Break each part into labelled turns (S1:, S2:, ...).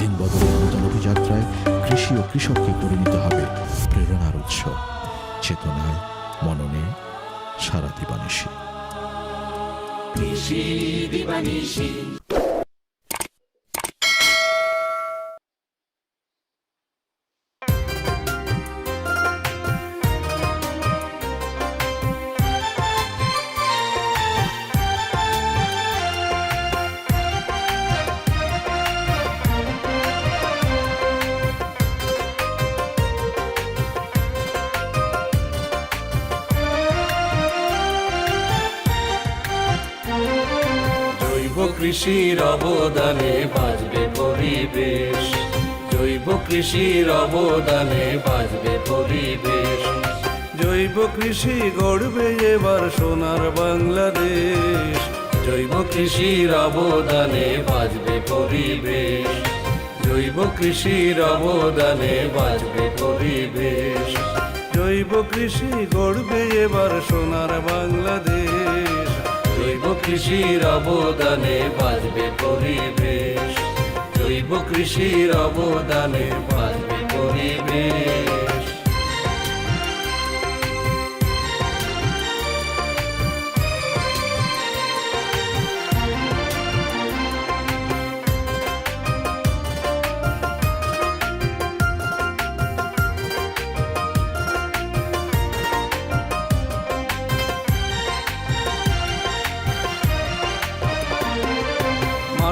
S1: দিন বদলের নতুন অভিযাত্রায় কৃষি ও কৃষককে করে নিতে হবে প্রেরণার উৎস। চেতনায়, মননে সারা দিবানিশী।
S2: কৃষি দিবানিশি। কৃষির অবদানে বাঁচবে পরিবেশ। জৈব কৃষির অবদানে বাঁচবে পরিবেশ।
S3: জৈব কৃষি গড়বে এবার সোনার বাংলাদেশ।
S2: জৈব কৃষির অবদানে বাঁচবে পরিবেশ। জৈব কৃষির অবদানে বাঁচবে পরিবেশ।
S3: জৈব কৃষি গড়বে এবার সোনার বাংলাদেশ।
S2: কৃষির অবদানে বাজবে পরিবেশ। জৈব কৃষির অবদানে বাঁচবে পরিবেশ।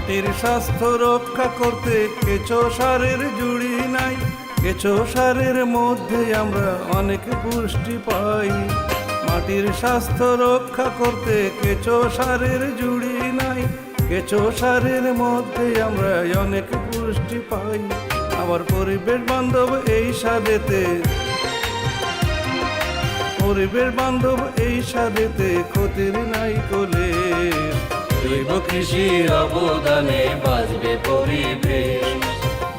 S3: মাটির স্বাস্থ্য রক্ষা করতে কেঁচো সারের জুড়ি নাই। কেঁচো সারের মধ্যে আমরা অনেক পুষ্টি পাই। মাটির স্বাস্থ্য রক্ষা করতে কেঁচো সারের জুড়ি নাই। কেঁচো সারের মধ্যে আমরা অনেক পুষ্টি পাই। আবার পরিবেশ বান্ধব এই সাদেতে, পরিবেশ বান্ধব এই সাদেতে ক্ষতির নাই কোলে।
S2: জৈব কৃষির অবদানে বাঁচবে পরিবেশ।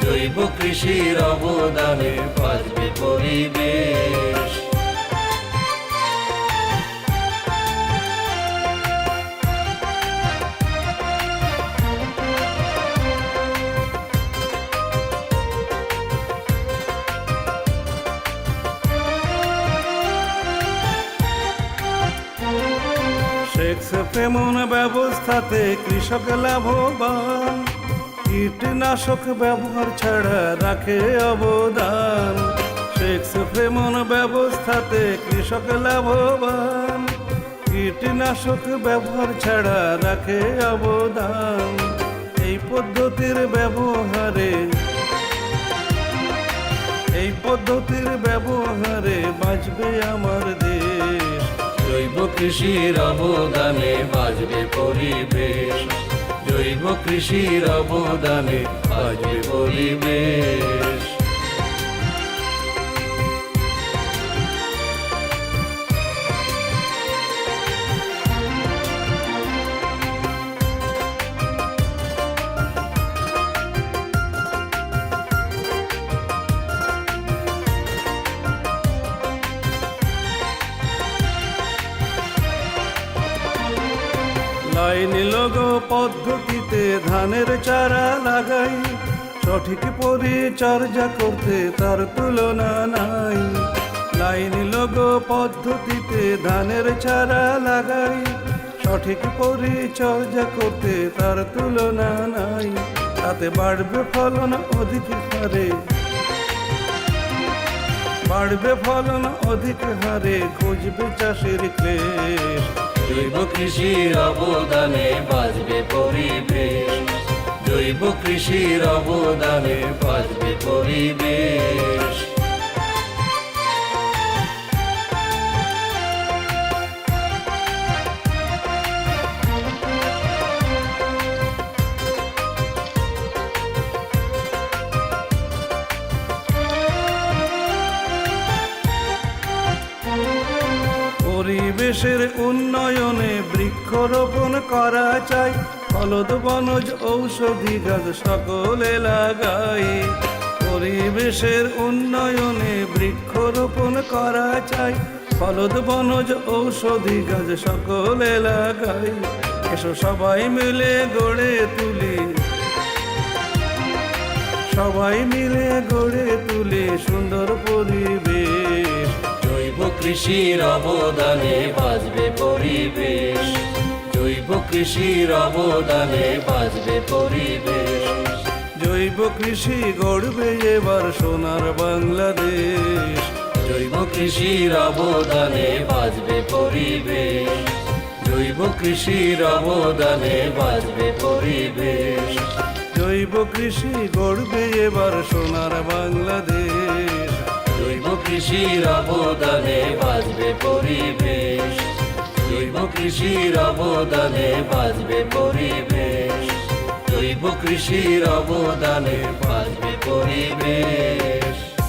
S2: জৈব কৃষির অবদানে বাঁচবে পরিবেশ।
S3: তেমন ব্যবস্থাতে কৃষক লাভবান। কীটনাশক ব্যবহার ছাড়া রাখে অবদান। সেক্স তেমন ব্যবস্থাতে কৃষক লাভবান। কীটনাশক ব্যবহার ছাড়া রাখে অবদান। এই পদ্ধতির ব্যবহারে এই পদ্ধতির ব্যবহারে বাঁচবে আমার দেশ।
S2: কৃষির অবদানে বাজবে পরিবেশ। জৈব কৃষির অবদানে বাজবে পরিবেশ।
S3: লাইন লগো পদ্ধতিতে ধানের চারা লাগাই। সঠিক পরিচর্যা করতে তার তুলনা নাই। লাইন লগো পদ্ধতিতে ধানের চারা লাগাই। সঠিক পরিচর্যা করতে তার তুলনা নাই। তাতে বাড়বে ফলন অধিক হারে। বাড়বে ফলন অধিক হারে, খুঁজবে চাষের ক্লেশ।
S2: জৈব কৃষির অবদানে বাঁচবে পরিবেশ। জৈব কৃষির অবদানে বাঁচবে পরিবেশ।
S3: পরিবেশের উন্নয়নে বৃক্ষরোপণ করা চাই। ফলদ, বনজ, ঔষধি গাছ সকলে লাগাই। পরিবেশের উন্নয়নে বৃক্ষরোপণ করা চাই। ফলদ, বনজ, ঔষধি গাছ সকলে লাগাই। এসো সবাই মিলে গড়ে তুলি। সবাই মিলে গড়ে তুলে সুন্দর পরিবেশ।
S2: কৃষির অবদানে বাঁচবে পরিবেশ। জৈব কৃষির অবদানে বাঁচবে পরিবেশ।
S3: জৈব কৃষি গড়বে এবার সোনার বাংলাদেশ।
S2: জৈব কৃষির অবদানে বাঁচবে পরিবেশ। জৈব কৃষির অবদানে বাঁচবে পরিবেশ।
S3: জৈব কৃষি গড়বে এবার সোনার বাংলাদেশ।
S2: জৈব কৃষির অবদানে বাজবে পরিবেশ। জৈব কৃষির অবদানে বাজবে পরিবেশ। জৈব কৃষির অবদানে বাজবে পরিবেশ।